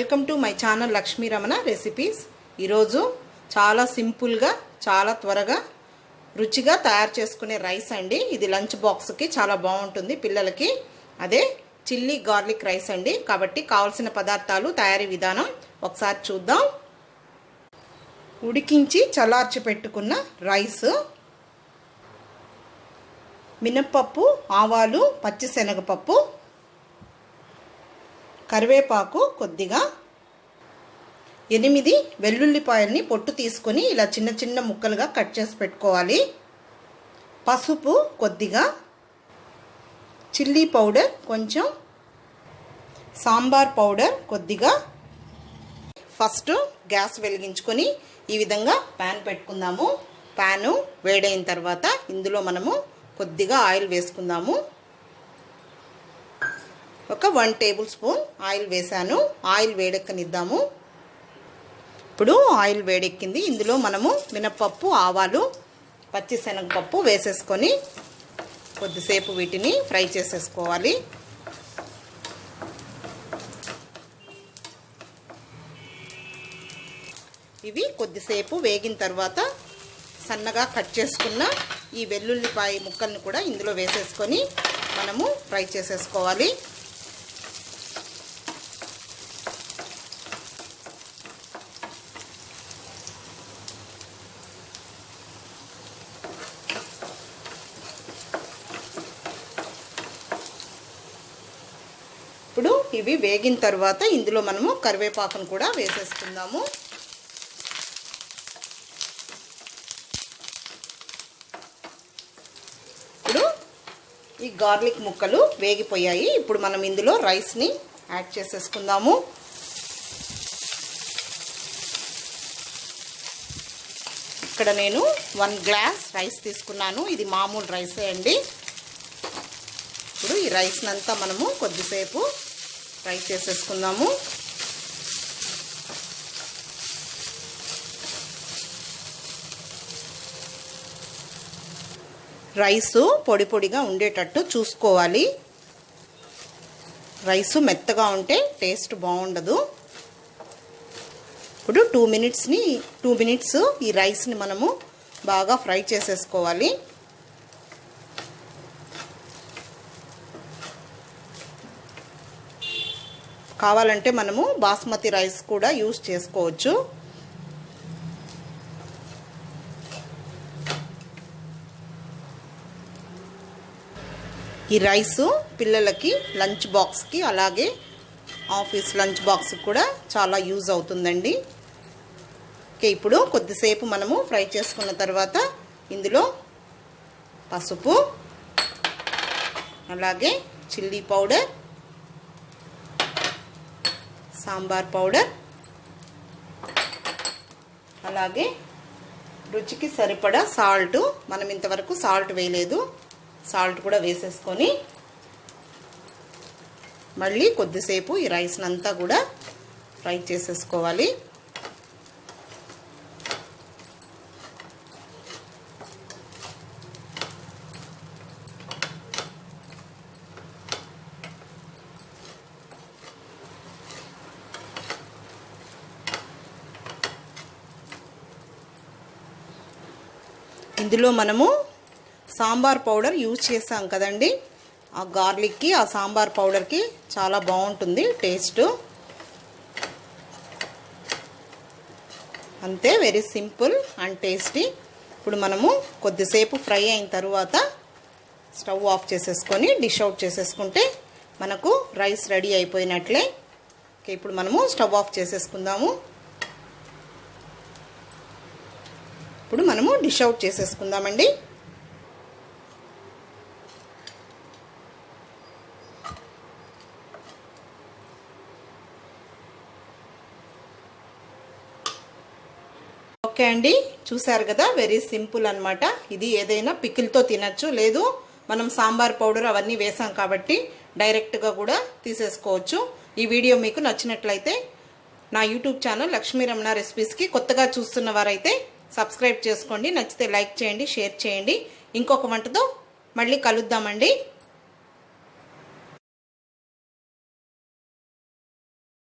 Welcome to my channel Lakshmi Ramana recipes ఈరోజు చాలా సింపుల్గా చాలా త్వరగా రుచిగా తయారు చేసుకునే రైస్ అండి. ఇది లంచ్ బాక్స్కి చాలా బాగుంటుంది పిల్లలకి. అదే చిల్లీ గార్లిక్ రైస్ అండి. కాబట్టి కావాల్సిన పదార్థాలు తయారీ విధానం ఒకసారి చూద్దాం. ఉడికించి చల్లార్చి పెట్టుకున్న రైస్. మినప్పప్పు ఆవాలు పచ్చిశనగపప్పు కరివేపాకు కొద్దిగా ఎనిమిది వెల్లుల్లిపాయల్ని పొట్టు తీసుకొని ఇలా చిన్న చిన్న ముక్కలుగా కట్ చేసి పెట్టుకోవాలి. పసుపు కొద్దిగా చిల్లీ పౌడర్ కొంచెం సాంబార్ పౌడర్ కొద్దిగా. ఫస్ట్ గ్యాస్ వెలిగించుకొని ఈ విధంగా ప్యాన్ పెట్టుకుందాము. ప్యాను వేడైన తర్వాత ఇందులో మనము కొద్దిగా ఆయిల్ వేసుకుందాము. ఒక వన్ టేబుల్ స్పూన్ ఆయిల్ వేసాను ఆయిల్ వేడెక్కనిద్దాము. ఇప్పుడు ఆయిల్ వేడెక్కింది. ఇందులో మనము మినపప్పు ఆవాలు పచ్చిశనగపప్పు వేసేసుకొని కొద్దిసేపు వీటిని ఫ్రై చేసేసుకోవాలి. ఇవి కొద్దిసేపు వేగిన తర్వాత సన్నగా కట్ చేసుకున్న ఈ వెల్లుల్లిపాయ ముక్కల్ని కూడా ఇందులో వేసేసుకొని మనము ఫ్రై చేసేసుకోవాలి ఇప్పుడు ఇవి వేగిన తర్వాత ఇందులో మనము కరివేపాకును కూడా వేసేసుకుందాము. ఇప్పుడు ఈ గార్లిక్ ముక్కలు వేగిపోయాయి. ఇప్పుడు మనం ఇందులో రైస్ని యాడ్ చేసేసుకుందాము. ఇక్కడ నేను వన్ గ్లాస్ రైస్ తీసుకున్నాను. ఇది మామూలు రైసే అండి. ఇప్పుడు ఈ రైస్నంతా మనము కొద్దిసేపు ఫ్రై చేసేసుకుందాము. రైసు పొడి పొడిగా ఉండేటట్టు చూసుకోవాలి. రైసు మెత్తగా ఉంటే టేస్ట్ బాగుండదు. ఇప్పుడు టూ మినిట్స్ని టూ మినిట్స్ ఈ రైస్ని మనము బాగా ఫ్రై చేసేసుకోవాలి. కావాలంటే మనము బాస్మతి రైస్ కూడా యూస్ చేసుకోవచ్చు. ఈ రైసు పిల్లలకి లంచ్ బాక్స్కి అలాగే ఆఫీస్ లంచ్ బాక్స్ కూడా చాలా యూజ్ అవుతుందండి. ఓకే ఇప్పుడు కొద్దిసేపు మనము ఫ్రై చేసుకున్న తర్వాత ఇందులో పసుపు అలాగే చిల్లీ పౌడర్ సాంబార్ పౌడర్. అలాగే రుచికి సరిపడా సాల్ట్. మనం ఇంతవరకు సాల్ట్ వేయలేదు. సాల్ట్ కూడా వేసేసుకొని మళ్ళీ కొద్దిసేపు ఈ రైస్నంతా కూడా ఫ్రై చేసేసుకోవాలి. ఇందులో మనము సాంబార్ పౌడర్ యూజ్ చేసాం కదండి. ఆ గార్లిక్కి ఆ సాంబార్ పౌడర్కి చాలా బాగుంటుంది టేస్ట్. అంతే వెరీ సింపుల్ అండ్ టేస్టీ. ఇప్పుడు మనము కొద్దిసేపు ఫ్రై అయిన తర్వాత స్టవ్ ఆఫ్ చేసేసుకొని డిష్ అవుట్ చేసేసుకుంటే మనకు రైస్ రెడీ అయిపోయినట్లే. ఓకే ఇప్పుడు మనము స్టవ్ ఆఫ్ చేసేసుకుందాము. ఇప్పుడు మనము డిష్ అవుట్ చేసేసుకుందామండి. ఓకే అండి చూసారు కదా వెరీ సింపుల్ అనమాట ఇది ఏదైనా పికిల్తో తినచ్చు లేదు మనం సాంబార్ పౌడర్ అవన్నీ వేసాం కాబట్టి డైరెక్ట్గా కూడా తీసేసుకోవచ్చు. ఈ వీడియో మీకు నచ్చినట్లయితే నా యూట్యూబ్ ఛానల్ లక్ష్మీరమణ రెసిపీస్కి కొత్తగా చూస్తున్న వారైతే సబ్స్క్రైబ్ చేసుకోండి. నచ్చితే లైక్ చేయండి షేర్ చేయండి. ఇంకొక వంటతో మళ్ళీ కలుద్దామండి.